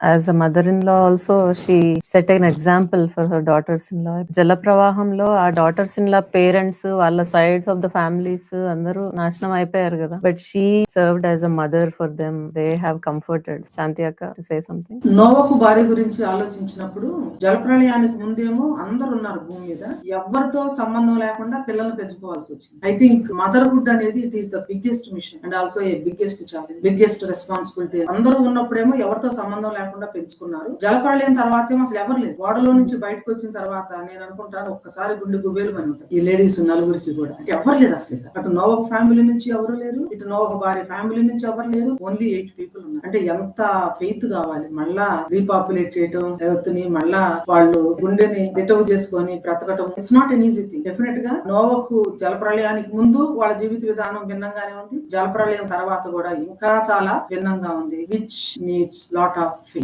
As a mother in law also she set an example for her daughters in law జల ప్రవాహంలో ఆ daughters in law parents వాళ్ళ sides of the families అందరూ నాశనం అయిపోయారు కదా. But she served as a mother for them they have comforted Shanti అక్క say something నోవకు భార్య గురించి ఆలోచించినప్పుడు జలప్రళయానికి ముందేమో అందరు ఉన్నారు భూమి మీద. ఎవరితో సంబంధం లేకుండా పిల్లల్ని పెంచుకోవాల్సి వచ్చింది. ఐ థింక్ మదర్హుడ్ అనేది it is the biggest mission and also a biggest challenge biggest responsibility అందరూ ఉన్నప్పుడేమో ఎవరితో సంబంధం లేకుండా పెంచుకున్నారు. జలప్రళయం తర్వాత ఏమో అసలు ఎవరు లేదు ఓడలో నుంచి బయటకు వచ్చిన తర్వాత నేను అనుకుంటాను ఒక్కసారి గుండె గుబేలు అని ఈ లేడీస్ నలుగురికి కూడా. ఎవరు లేదు అసలు అటు నోవక ఫ్యామిలీ నుంచి ఎవరు లేరు. ఇటు నోవక భార్య ఫ్యామిలీ నుంచి ఎవరు లేరు. ఓన్లీ ఎయిట్ పీపుల్ ఉన్నారు. అంటే ఎంత ఫెయిత్ కావాలి. మళ్ళా రీపాపులేట్ చేయటం హెల్త్ మళ్ళా వాళ్ళు గుండెని దిటవు చేసుకొని బ్రతకటం. It's not an easy thing డెఫినెట్గా నోవహు జలప్రళయానికి ముందు వాళ్ళ జీవిత విధానం భిన్నంగానే ఉంది. జలప్రళయం తర్వాత కూడా ఇంకా చాలా భిన్నంగా ఉంది విచ్ నీడ్స్ లాట్ ఆఫ్